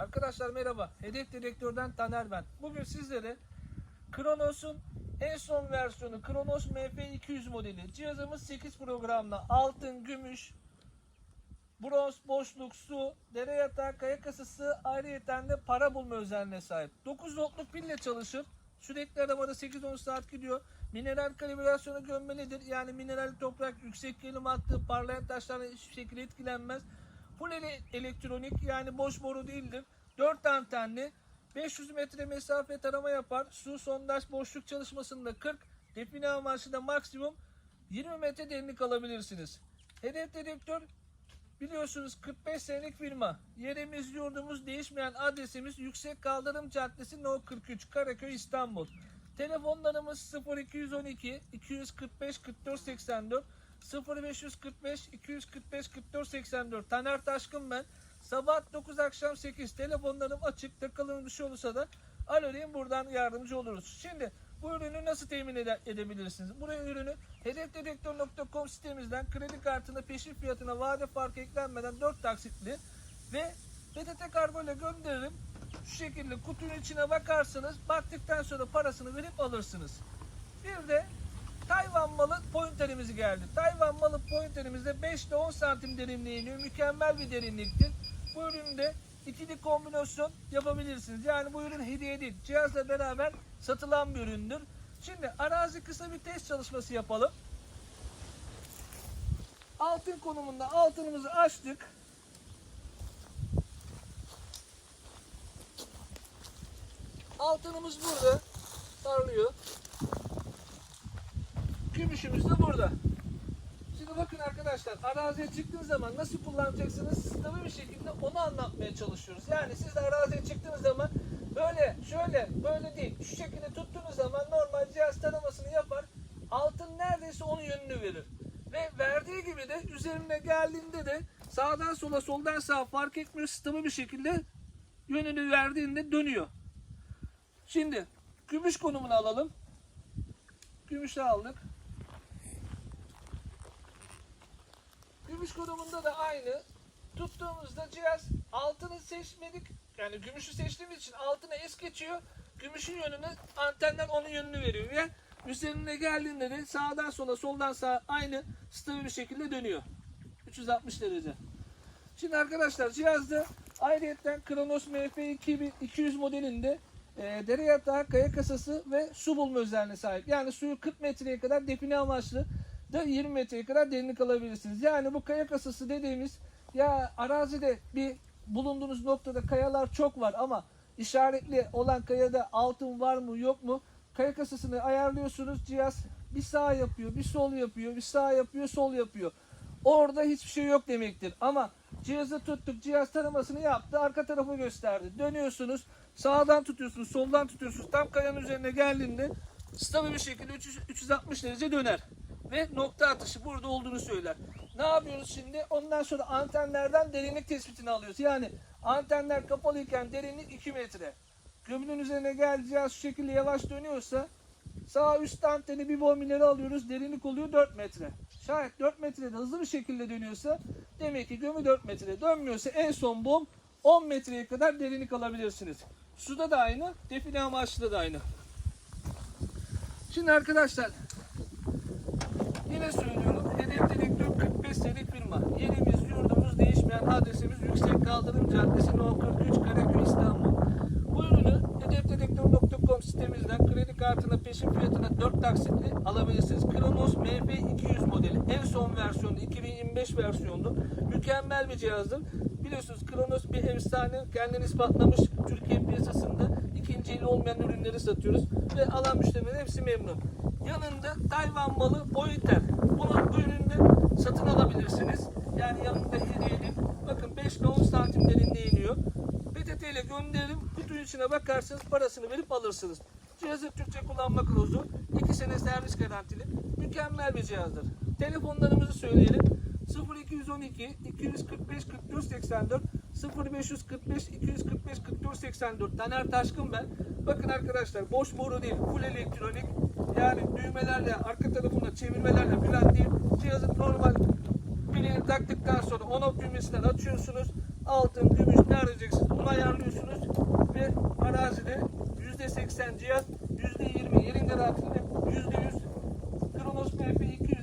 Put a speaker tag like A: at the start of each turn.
A: Arkadaşlar merhaba. Hedef Direktör'den Taner ben. Bugün sizlere Kronos'un en son versiyonu Kronos MF200 modeli. Cihazımız 8 programla altın, gümüş, bronz, boşluk, su, dere yatağı, kaya kasası ayrıyeten de para bulma özelliğine sahip. 9 voltluk pille çalışır. Sürekli aramada 8-10 saat gidiyor. Mineral kalibrasyonu gömmelidir. Yani mineral toprak, yüksek gelim hattı, parlayan taşlarla hiçbir şekilde etkilenmez. Full ele- elektronik yani boş boru değildir. 4 antenli 500 metre mesafe tarama yapar. Su sondaj boşluk çalışmasında 40, define amaçlı maksimum 20 metre derinlik alabilirsiniz. Hedef dedektör biliyorsunuz 45 senelik firma. Yerimiz yurdumuz değişmeyen adresimiz Yüksek Kaldırım Caddesi No 43 Karaköy İstanbul. Telefonlarımız 0212 245 44 84 0545 245 44 84 Taner Taşkın ben. Sabah 9 akşam 8 telefonlarım açık. Takılın bir şey olursa da deyin buradan yardımcı oluruz. Şimdi bu ürünü nasıl temin ede- edebilirsiniz? Buraya ürünü hedefdedektör.com sitemizden kredi kartına peşin fiyatına vade farkı eklenmeden 4 taksitli ve PTT kargo ile gönderirim. Şu şekilde kutunun içine bakarsınız. Baktıktan sonra parasını verip alırsınız. Bir de Tayvan malı pointerimiz geldi. Tayvan malı pointerimizde 5 ile 10 santim derinliğe. Mükemmel bir derinliktir. Bu üründe ikili kombinasyon yapabilirsiniz. Yani bu ürün hediye değil. Cihazla beraber satılan bir üründür. Şimdi arazi kısa bir test çalışması yapalım. Altın konumunda altınımızı açtık. Altınımız burada. Parlıyor. Gümüşümüz de burada. Şimdi bakın arkadaşlar araziye çıktığınız zaman nasıl kullanacaksınız stabil bir şekilde onu anlatmaya çalışıyoruz. Yani siz de araziye çıktığınız zaman böyle şöyle böyle değil şu şekilde tuttuğunuz zaman normal cihaz taramasını yapar. Altın neredeyse onun yönünü verir. Ve verdiği gibi de üzerine geldiğinde de sağdan sola soldan sağa fark etmiyor stabil bir şekilde yönünü verdiğinde dönüyor. Şimdi gümüş konumunu alalım. Gümüşü aldık. Gümüş konumunda da aynı. Tuttuğumuzda cihaz altını seçmedik. Yani gümüşü seçtiğimiz için altına es geçiyor. Gümüşün yönünü antenler onun yönünü veriyor ve üzerine geldiğinde de sağdan sola soldan sağa aynı stabil bir şekilde dönüyor. 360 derece. Şimdi arkadaşlar cihazda ayrıyetten Kronos MF2200 modelinde e, dere yatağı, kaya kasası ve su bulma özelliğine sahip. Yani suyu 40 metreye kadar define amaçlı da 20 metreye kadar derinlik alabilirsiniz. Yani bu kaya kasası dediğimiz ya arazide bir bulunduğunuz noktada kayalar çok var ama işaretli olan kayada altın var mı yok mu? Kaya kasasını ayarlıyorsunuz. Cihaz bir sağ yapıyor, bir sol yapıyor, bir sağ yapıyor, sol yapıyor. Orada hiçbir şey yok demektir. Ama cihazı tuttuk, cihaz taramasını yaptı, arka tarafı gösterdi. Dönüyorsunuz, sağdan tutuyorsunuz, soldan tutuyorsunuz. Tam kayanın üzerine geldiğinde stabil bir şekilde 300 360 derece döner. Ve nokta atışı burada olduğunu söyler. Ne yapıyoruz şimdi? Ondan sonra antenlerden derinlik tespitini alıyoruz. Yani antenler kapalıyken derinlik 2 metre. Gömünün üzerine cihaz şu şekilde yavaş dönüyorsa Sağ üst anteni bir bombinleri alıyoruz. Derinlik oluyor 4 metre. Şayet 4 metrede hızlı bir şekilde dönüyorsa demek ki gömü 4 metre. Dönmüyorsa en son bom 10 metreye kadar derinlik alabilirsiniz. Suda da aynı, define amaçlı da aynı. Şimdi arkadaşlar yine söylüyorum. Hedef Dedektör 45 senelik firma. Yerimiz, yurdumuz değişmeyen adresimiz Yüksek Kaldırım Caddesi No 43 Karaköy İstanbul. Bu ürünü hedefdedektör.com sitemizden kredi kartına peşin fiyatına 4 taksitli alabilirsiniz. Kronos MF200 modeli en son versiyonu 2025 versiyonu mükemmel bir cihazdır. Biliyorsunuz Kronos bir efsane kendini ispatlamış Türkiye piyasasında ikinci el olmayan ürünleri satıyoruz ve alan müşterilerin hepsi memnun. Yanında Tayvan malı Pointer. Bunu bu üründe satın alabilirsiniz. Yani yanında hediye edin. Bakın 5 ile 10 santim derinliğe iniyor. PTT ile gönderirim. Kutunun içine bakarsınız parasını verip alırsınız. Cihazı Türkçe kullanma kılavuzu. 2 sene servis garantili. Mükemmel bir cihazdır. Telefonlarımızı söyleyelim. 0212 245 44 84 0545 245 44 84 Taner Taşkın ben. Bakın arkadaşlar boş boru değil full elektronik. Yani düğmelerle arka tarafında çevirmelerle falan değil. Cihazın normal pilini taktıktan sonra on off düğmesinden açıyorsunuz. Altın gümüş ne arayacaksınız bunu ayarlıyorsunuz. Ve arazide yüzde seksen cihaz yüzde yirmi yerinde rahatlığında yüzde yüz Kronos MP 200